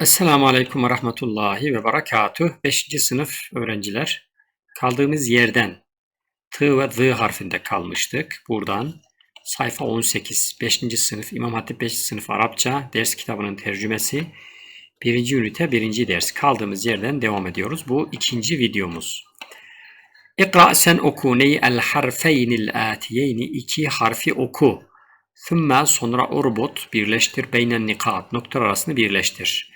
Esselamu Aleyküm ve Rahmetullahi ve Berekatuh. 5. sınıf öğrenciler. Kaldığımız yerden T ve Z harfinde kalmıştık. Buradan sayfa 18. 5. sınıf İmam Hatip 5. sınıf Arapça ders kitabının tercümesi. 1. ünite 1. ders. Kaldığımız yerden devam ediyoruz. Bu ikinci videomuz. İkra sen oku neyi el harfeynil atiyeyni iki harfi oku. Thumma sonra urbut birleştir beynen nikat noktalar arasını birleştir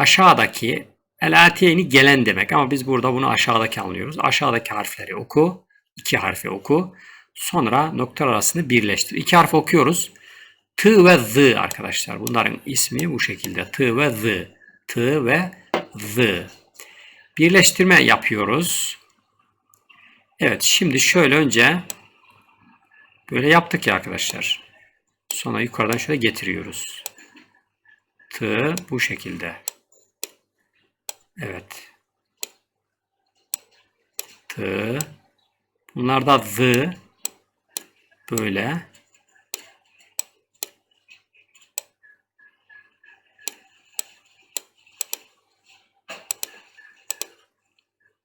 aşağıdaki el-atiyeni gelen demek ama biz burada bunu aşağıdaki anlıyoruz. Aşağıdaki harfleri oku, iki harfi oku. Sonra noktalar arasını birleştir. İki harf okuyoruz. T ve Z arkadaşlar. Bunların ismi bu şekilde. T ve Z. T ve Z. Birleştirme yapıyoruz. Evet şimdi şöyle önce böyle yaptık ya arkadaşlar. Sonra yukarıdan şöyle getiriyoruz. T bu şekilde. Evet. T. Bunlar da Z. Böyle.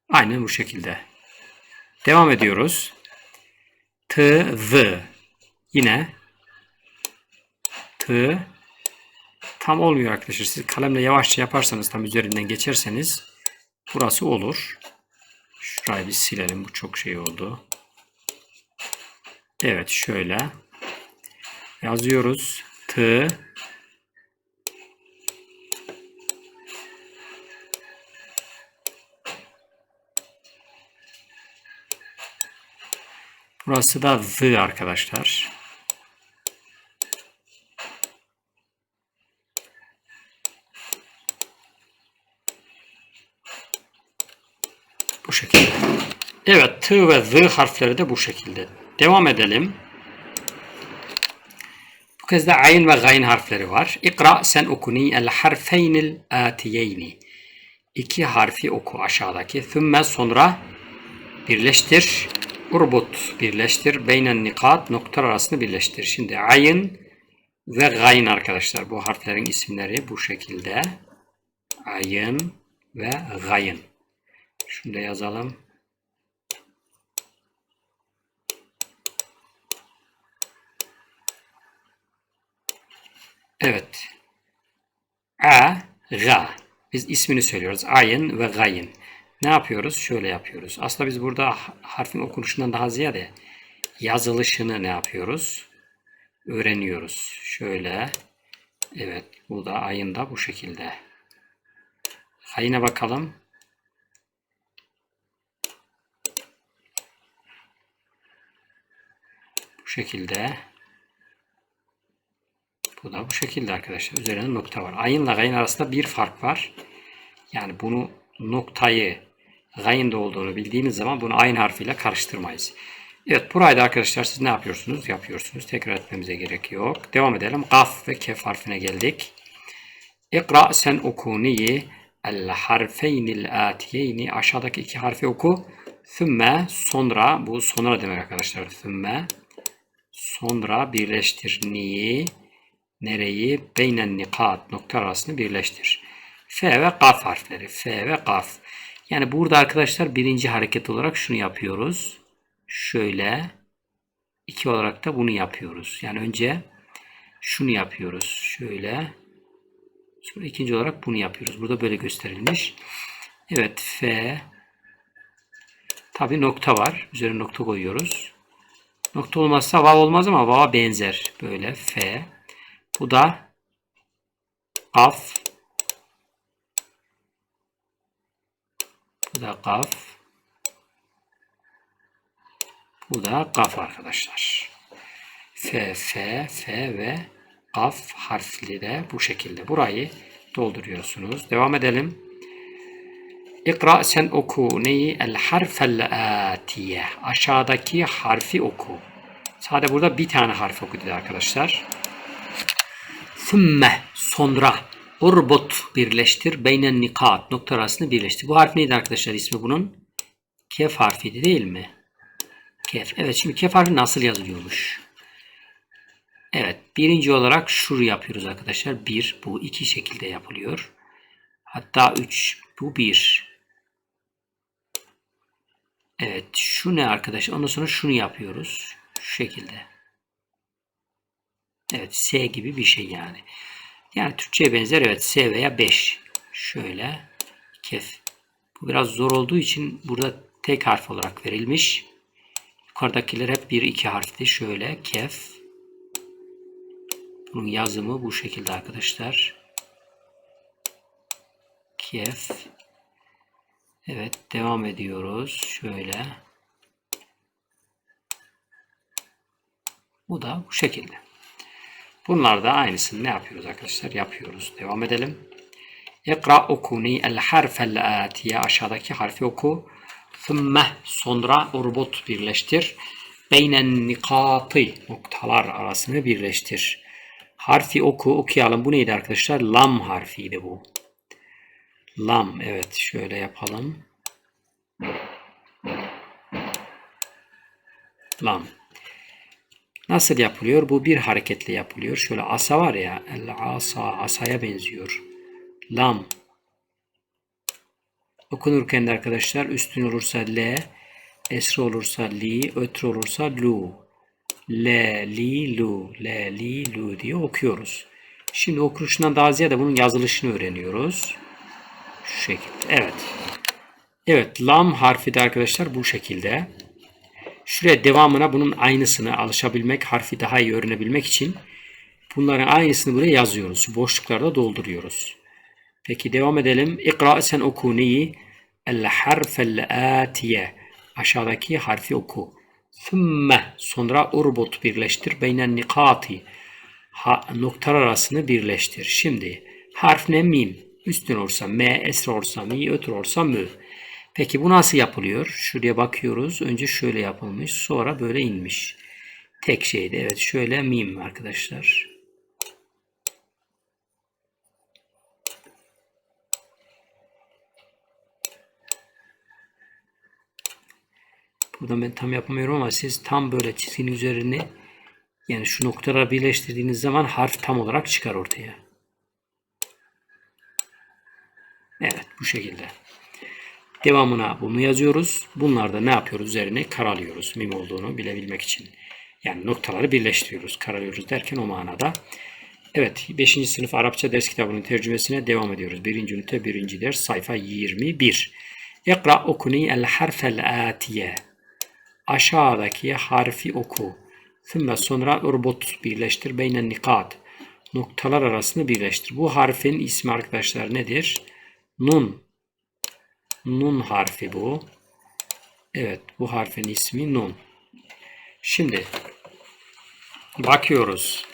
Aynen bu şekilde. Devam ediyoruz. T, Z. Yine T, tam olmuyor arkadaşlar. Siz kalemle yavaşça yaparsanız tam üzerinden geçerseniz burası olur. Şurayı bir silelim. Bu çok şey oldu. Evet şöyle yazıyoruz. T Burası da Z arkadaşlar. Bu şekilde. Evet T ve Z harfleri de bu şekilde. Devam edelim. Bu kez de ayn ve gayn harfleri var. İkra sen okuni el harfeynil atiyeyni. İki harfi oku aşağıdaki. Thümme sonra birleştir. Urbut birleştir. Beynen nikat noktalar arasında birleştir. Şimdi ayn ve gayn arkadaşlar. Bu harflerin isimleri bu şekilde. Ayn ve gayn. Şunu da yazalım. Evet. A, ga. Biz ismini söylüyoruz. Ayın ve gayın. Ne yapıyoruz? Şöyle yapıyoruz. Aslında biz burada harfin okunuşundan daha ziyade yazılışını ne yapıyoruz? Öğreniyoruz. Şöyle. Evet. Bu da ayın da bu şekilde. Ayına bakalım. Bu şekilde. Bu da bu şekilde arkadaşlar. Üzerinde nokta var. Ayınla gayın arasında bir fark var. Yani bunu noktayı gayında olduğunu bildiğiniz zaman bunu ayın harfiyle karıştırmayız. Evet burayı da arkadaşlar siz ne yapıyorsunuz? Yapıyorsunuz. Tekrar etmemize gerek yok. Devam edelim. Gaf ve kef harfine geldik. İkra sen oku neyi? El harfeynil atiyeyni. Aşağıdaki iki harfi oku. Thümme sonra bu sonra demek arkadaşlar. Thümme sonra birleştir niyi nereyi beynen nikat nokta arasını birleştir. F ve kaf harfleri. F ve kaf. Yani burada arkadaşlar birinci hareket olarak şunu yapıyoruz. Şöyle. iki olarak da bunu yapıyoruz. Yani önce şunu yapıyoruz. Şöyle. Sonra ikinci olarak bunu yapıyoruz. Burada böyle gösterilmiş. Evet F. Tabi nokta var. Üzerine nokta koyuyoruz. Nokta olmazsa vav olmaz ama vava benzer. Böyle F. Bu da kaf. Bu da kaf. Bu da kaf arkadaşlar. F, F, F ve kaf harfli de bu şekilde. Burayı dolduruyorsunuz. Devam edelim. İkra sen oku neyi? El harfel atiye. Aşağıdaki harfi oku. Sadece burada bir tane harf oku dedi arkadaşlar. Sümme sonra urbut birleştir. Beynen nikat nokta arasında birleştir. Bu harf neydi arkadaşlar ismi bunun? Kef harfiydi değil mi? Kef. Evet şimdi kef harfi nasıl yazılıyormuş? Evet birinci olarak şuru yapıyoruz arkadaşlar. Bir bu iki şekilde yapılıyor. Hatta 3. Bu 1. Evet. Şu ne arkadaşlar? Ondan sonra şunu yapıyoruz. Şu şekilde. Evet. S gibi bir şey yani. Yani Türkçe'ye benzer. Evet. S veya 5. Şöyle. Kef. Bu biraz zor olduğu için burada tek harf olarak verilmiş. Yukarıdakiler hep bir iki harfli. Şöyle. Kef. Bunun yazımı bu şekilde arkadaşlar. Kef. Evet devam ediyoruz. Şöyle. Bu da bu şekilde. Bunlar da aynısını ne yapıyoruz arkadaşlar? Yapıyoruz. Devam edelim. İkra okuni el harfel atiye aşağıdaki harfi oku. Thümme sonra urbut birleştir. Beynen nikatı noktalar arasını birleştir. Harfi oku okuyalım. Bu neydi arkadaşlar? Lam harfiydi bu. Lam. Evet şöyle yapalım. Lam. Nasıl yapılıyor? Bu bir hareketle yapılıyor. Şöyle asa var ya. El asa. Asaya benziyor. Lam. Okunurken de arkadaşlar üstün olursa L, esre olursa Li, ötre olursa Lu. L, Li, Lu, L, Li, Lu diye okuyoruz. Şimdi okunuşundan daha ziyade bunun yazılışını öğreniyoruz. Şu şekilde. Evet. Evet. Lam harfi de arkadaşlar bu şekilde. Şuraya devamına bunun aynısını alışabilmek, harfi daha iyi öğrenebilmek için bunların aynısını buraya yazıyoruz. Boşluklarda dolduruyoruz. Peki devam edelim. İkra sen oku neyi? El harfel atiye. Aşağıdaki harfi oku. Thümme sonra urbut birleştir. Beynen nikati. Ha, noktalar arasını birleştir. Şimdi harf ne? Mim. Üstün olursa M, esra olursa Mi, ötür olursa Mü. Peki bu nasıl yapılıyor? Şuraya bakıyoruz. Önce şöyle yapılmış. Sonra böyle inmiş. Tek şeydi. Evet şöyle mim arkadaşlar. Burada ben tam yapamıyorum ama siz tam böyle çizginin üzerini yani şu noktaları birleştirdiğiniz zaman harf tam olarak çıkar ortaya. Evet bu şekilde. Devamına bunu yazıyoruz. Bunlarda ne yapıyoruz? Üzerine karalıyoruz. Mim olduğunu bilebilmek için. Yani noktaları birleştiriyoruz. Karalıyoruz derken o manada. Evet 5. sınıf Arapça ders kitabının tercümesine devam ediyoruz. 1. ünite 1. ders sayfa 21. İkra okuni el harfel atiye. Aşağıdaki harfi oku. Thümme sonra urbut birleştir beynen nikat. Noktalar arasını birleştir. Bu harfin ismi arkadaşlar nedir? Nun. Nun harfi bu. Evet bu harfin ismi nun. Şimdi bakıyoruz.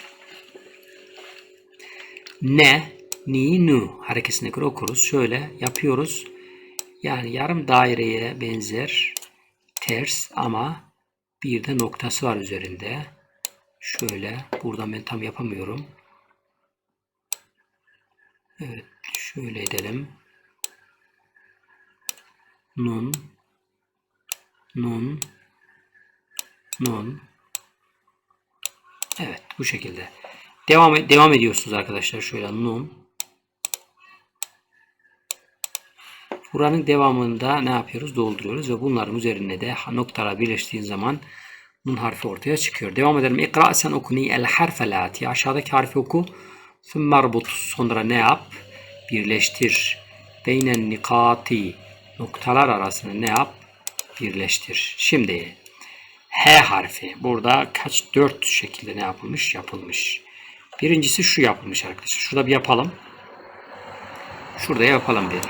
Ne, ni, nu harekesine göre okuruz. Şöyle yapıyoruz. Yani yarım daireye benzer ters ama bir de noktası var üzerinde. Şöyle buradan ben tam yapamıyorum. Evet şöyle edelim nun nun nun Evet bu şekilde. Devam devam ediyorsunuz arkadaşlar şöyle nun Buranın devamında ne yapıyoruz? Dolduruyoruz ve bunların üzerine de noktalar birleştiğin zaman nun harfi ortaya çıkıyor. Devam edelim. İkra sen okuni el harfel ati. Aşağıdaki harfi oku. Sümmarbut. Sonra ne yap? Birleştir. Beynen nikati noktalar arasını ne yap? Birleştir. Şimdi H harfi. Burada kaç? Dört şekilde ne yapılmış? Yapılmış. Birincisi şu yapılmış arkadaşlar. Şurada bir yapalım. Şurada yapalım bir.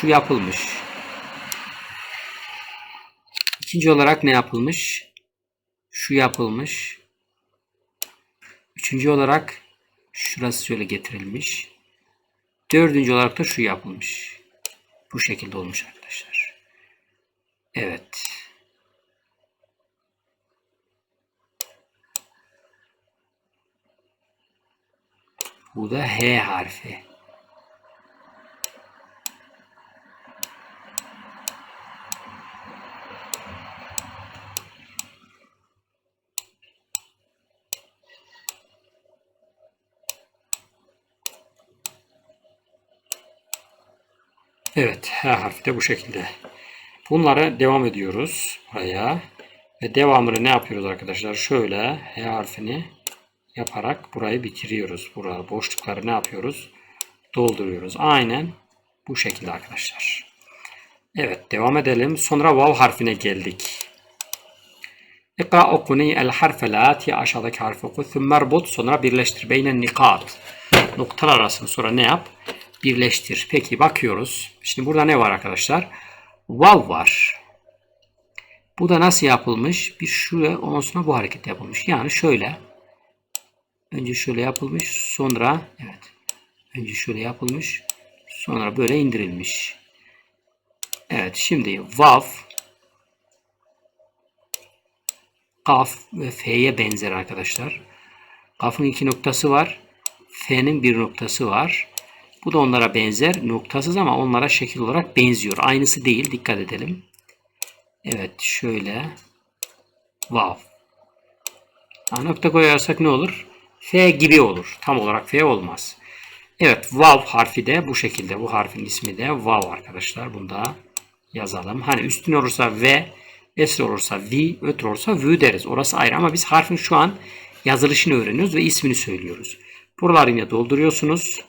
Şu yapılmış. İkinci olarak ne yapılmış? Şu yapılmış. Üçüncü olarak şurası şöyle getirilmiş. Dördüncü olarak da şu yapılmış. Bu şekilde olmuş arkadaşlar. Evet. Bu da H harfi. Evet, H harfi de bu şekilde. Bunlara devam ediyoruz buraya. Ve devamını ne yapıyoruz arkadaşlar? Şöyle H harfini yaparak burayı bitiriyoruz. Burada boşlukları ne yapıyoruz? Dolduruyoruz. Aynen bu şekilde arkadaşlar. Evet devam edelim. Sonra vav harfine geldik. İkra okuni el harfel ati aşağıdaki harfi oku. Thummer bot sonra birleştir. Beynen nikat. Noktalar arasını sonra ne yap? Birleştir. Peki bakıyoruz. Şimdi burada ne var arkadaşlar? Vav var. Bu da nasıl yapılmış? Bir şuraya ondan sonra bu hareket yapılmış. Yani şöyle. Önce şöyle yapılmış. Sonra evet. Önce şöyle yapılmış. Sonra böyle indirilmiş. Evet şimdi vav kaf ve f'ye benzer arkadaşlar. Kafın iki noktası var. F'nin bir noktası var. Bu da onlara benzer. Noktasız ama onlara şekil olarak benziyor. Aynısı değil. Dikkat edelim. Evet şöyle. Vav. Ha, nokta koyarsak ne olur? F gibi olur. Tam olarak F olmaz. Evet vav harfi de bu şekilde. Bu harfin ismi de vav arkadaşlar. Bunu da yazalım. Hani üstün olursa V, esr olursa V, ötr olursa V deriz. Orası ayrı ama biz harfin şu an yazılışını öğreniyoruz ve ismini söylüyoruz. Buraları yine dolduruyorsunuz.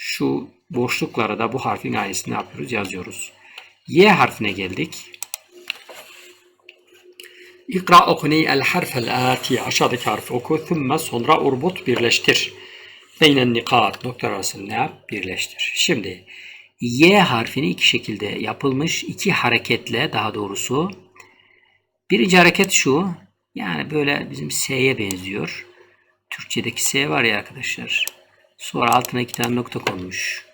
Şu boşluklara da bu harfin aynısını yapıyoruz? Yazıyoruz. Y harfine geldik. İkra okuni el harfel ati. Aşağıdaki harfi oku. Thumma sonra urbut birleştir. Beynen nikat. Nokta arasını ne yap? Birleştir. Şimdi Y harfini iki şekilde yapılmış. iki hareketle daha doğrusu. Birinci hareket şu. Yani böyle bizim S'ye benziyor. Türkçedeki S var ya arkadaşlar. Sonra altına iki tane nokta konmuş.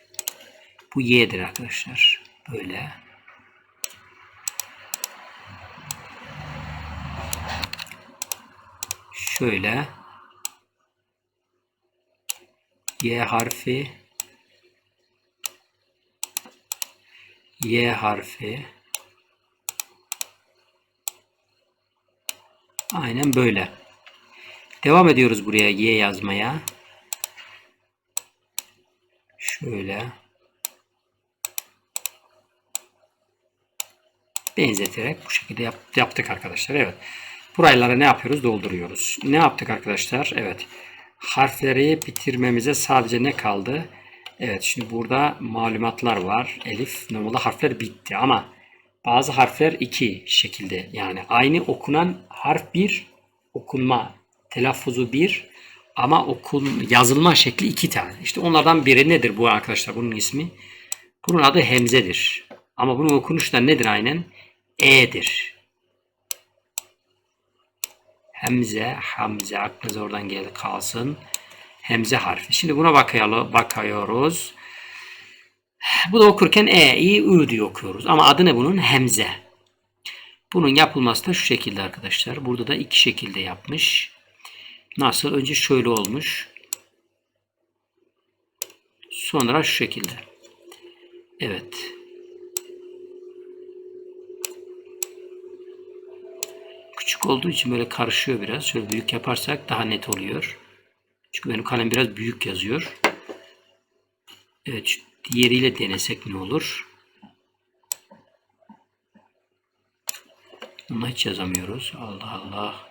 Bu Y'dir arkadaşlar. Böyle. Şöyle. Y harfi. Y harfi. Aynen böyle. Devam ediyoruz buraya Y yazmaya. Şöyle. Benzeterek bu şekilde yap, yaptık arkadaşlar. Evet. Buraylara ne yapıyoruz? Dolduruyoruz. Ne yaptık arkadaşlar? Evet. Harfleri bitirmemize sadece ne kaldı? Evet şimdi burada malumatlar var. Elif normalde harfler bitti ama bazı harfler iki şekilde yani aynı okunan harf bir okunma telaffuzu bir ama okun yazılma şekli iki tane. İşte onlardan biri nedir bu arkadaşlar? Bunun ismi. Bunun adı hemzedir. Ama bunun okunuşu da nedir aynen? E'dir. Hemze, hamze aklınıza oradan geldi kalsın. Hemze harfi. Şimdi buna bakayalım, bakıyoruz. Bu da okurken E, I, Ü diye okuyoruz. Ama adı ne bunun? Hemze. Bunun yapılması da şu şekilde arkadaşlar. Burada da iki şekilde yapmış. Nasıl? Önce şöyle olmuş. Sonra şu şekilde. Evet. Küçük olduğu için böyle karışıyor biraz. Şöyle büyük yaparsak daha net oluyor. Çünkü benim kalem biraz büyük yazıyor. Evet. Diğeriyle denesek ne olur? Bununla hiç yazamıyoruz. Allah Allah.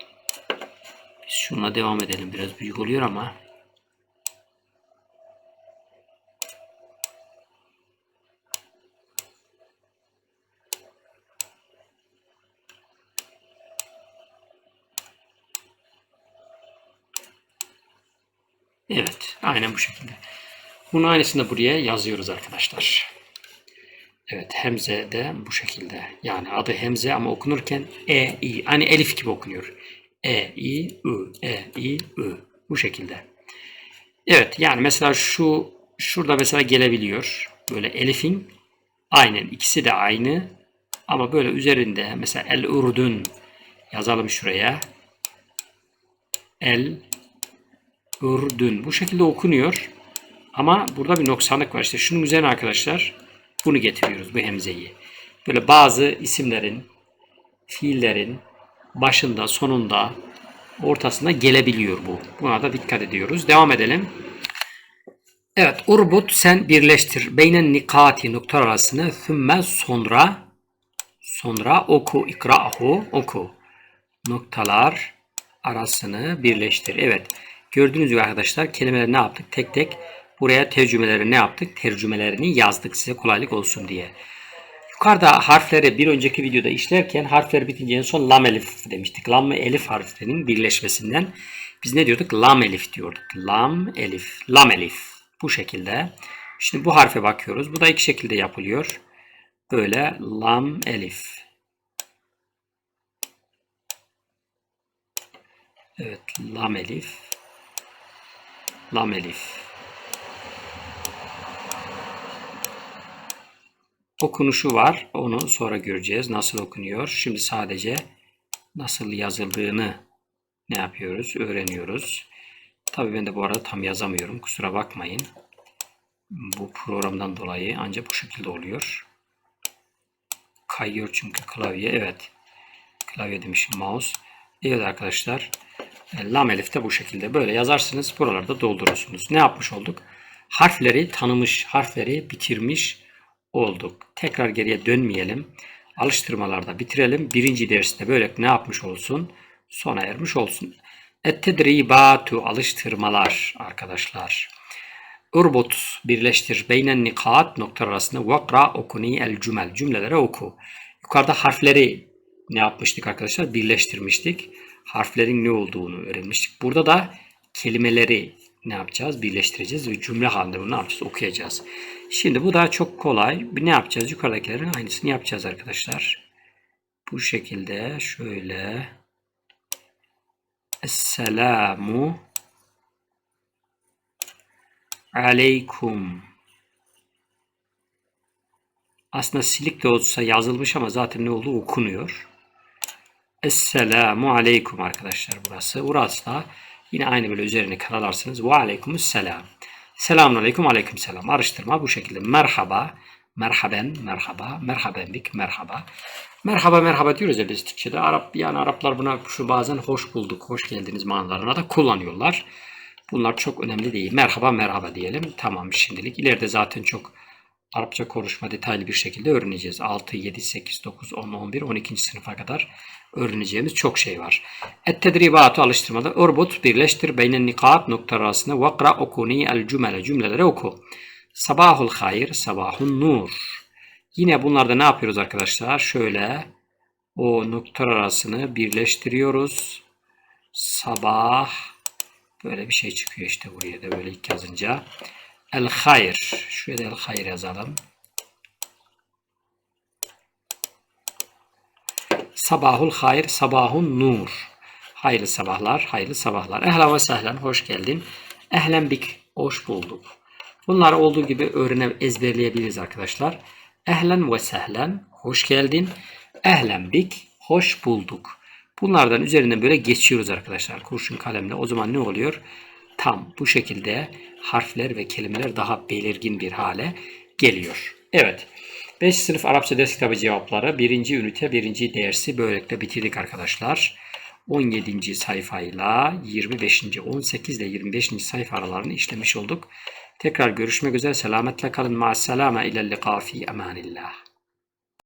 Biz şununla devam edelim. Biraz büyük oluyor ama. Evet. Aynen bu şekilde. Bunun aynısını buraya yazıyoruz arkadaşlar. Evet Hemze de bu şekilde. Yani adı Hemze ama okunurken E, I. Hani Elif gibi okunuyor. E, I, Ü, E, I, Ü. Bu şekilde. Evet yani mesela şu şurada mesela gelebiliyor. Böyle Elif'in aynen ikisi de aynı. Ama böyle üzerinde mesela El Urdun yazalım şuraya. El Ürdün. Bu şekilde okunuyor. Ama burada bir noksanlık var. İşte şunun üzerine arkadaşlar bunu getiriyoruz bu hemzeyi. Böyle bazı isimlerin, fiillerin başında, sonunda, ortasında gelebiliyor bu. Buna da dikkat ediyoruz. Devam edelim. Evet, urbut sen birleştir. Beynen nikati noktalar arasını thümme sonra sonra oku ikra'hu oku. Noktalar arasını birleştir. Evet. Gördüğünüz gibi arkadaşlar kelimeleri ne yaptık? Tek tek buraya tercümeleri ne yaptık? Tercümelerini yazdık size kolaylık olsun diye. Yukarıda harfleri bir önceki videoda işlerken harfler bitince en son lam elif demiştik. Lam ve elif harflerinin birleşmesinden biz ne diyorduk? Lam elif diyorduk. Lam elif. Lam elif. Bu şekilde. Şimdi bu harfe bakıyoruz. Bu da iki şekilde yapılıyor. Böyle lam elif. Evet lam elif. Lam elif. Okunuşu var. Onu sonra göreceğiz. Nasıl okunuyor. Şimdi sadece nasıl yazıldığını ne yapıyoruz? Öğreniyoruz. Tabii ben de bu arada tam yazamıyorum. Kusura bakmayın. Bu programdan dolayı ancak bu şekilde oluyor. Kayıyor çünkü klavye. Evet. Klavye demişim mouse. Evet arkadaşlar. E, Lam elif de bu şekilde. Böyle yazarsınız. Buralarda doldurursunuz. Ne yapmış olduk? Harfleri tanımış, harfleri bitirmiş olduk. Tekrar geriye dönmeyelim. Alıştırmalarda bitirelim. Birinci derste böyle ne yapmış olsun? Sona ermiş olsun. Et-tedribatu alıştırmalar arkadaşlar. Urbut birleştir. Beynen nikat noktalar arasında vakra okuni el cümel. Cümlelere oku. Yukarıda harfleri ne yapmıştık arkadaşlar? Birleştirmiştik. Harflerin ne olduğunu öğrenmiştik. Burada da kelimeleri ne yapacağız? Birleştireceğiz ve cümle halinde bunu ne yapacağız? Okuyacağız. Şimdi bu da çok kolay. Ne yapacağız? Yukarıdakilerin aynısını yapacağız arkadaşlar. Bu şekilde şöyle Esselamu aleykum. Aslında silik de olsa yazılmış ama zaten ne olduğu okunuyor. Esselamu aleykum arkadaşlar burası. Burası da yine aynı böyle üzerine karalarsınız. Ve aleykumus selam. Selamun aleyküm aleyküm selam. Araştırma bu şekilde. Merhaba, merhaben, merhaba, merhaben bik, merhaba. Merhaba merhaba diyoruz ya biz Türkçe'de. Arap, yani Araplar buna şu bazen hoş bulduk, hoş geldiniz manalarına da kullanıyorlar. Bunlar çok önemli değil. Merhaba merhaba diyelim. Tamam şimdilik. İleride zaten çok Arapça konuşma detaylı bir şekilde öğreneceğiz. 6, 7, 8, 9, 10, 11, 12. sınıfa kadar öğreneceğimiz çok şey var. Et-tedribatu alıştırmada urbut birleştir beynen nikat nokta arasında vakra okuni el cümle cümleleri oku. Sabahul hayır, sabahun nur. Yine bunlarda ne yapıyoruz arkadaşlar? Şöyle o noktalar arasını birleştiriyoruz. Sabah böyle bir şey çıkıyor işte buraya da böyle ilk yazınca. El hayır. Şuraya da el hayır yazalım. Sabahul hayır, sabahun nur. Hayırlı sabahlar, hayırlı sabahlar. Ehlen ve sehlen, hoş geldin. Ehlen bik, hoş bulduk. Bunları olduğu gibi öğrene ezberleyebiliriz arkadaşlar. Ehlen ve sehlen, hoş geldin. Ehlen bik, hoş bulduk. Bunlardan üzerinden böyle geçiyoruz arkadaşlar kurşun kalemle. O zaman ne oluyor? Tam bu şekilde harfler ve kelimeler daha belirgin bir hale geliyor. Evet. 5 sınıf Arapça ders kitabı cevapları 1. ünite 1. dersi böylelikle bitirdik arkadaşlar. 17. sayfayla 25. 18 ile 25. sayfa aralarını işlemiş olduk. Tekrar görüşmek üzere. Selametle kalın. Ma'as selame ile lika fi emanillah.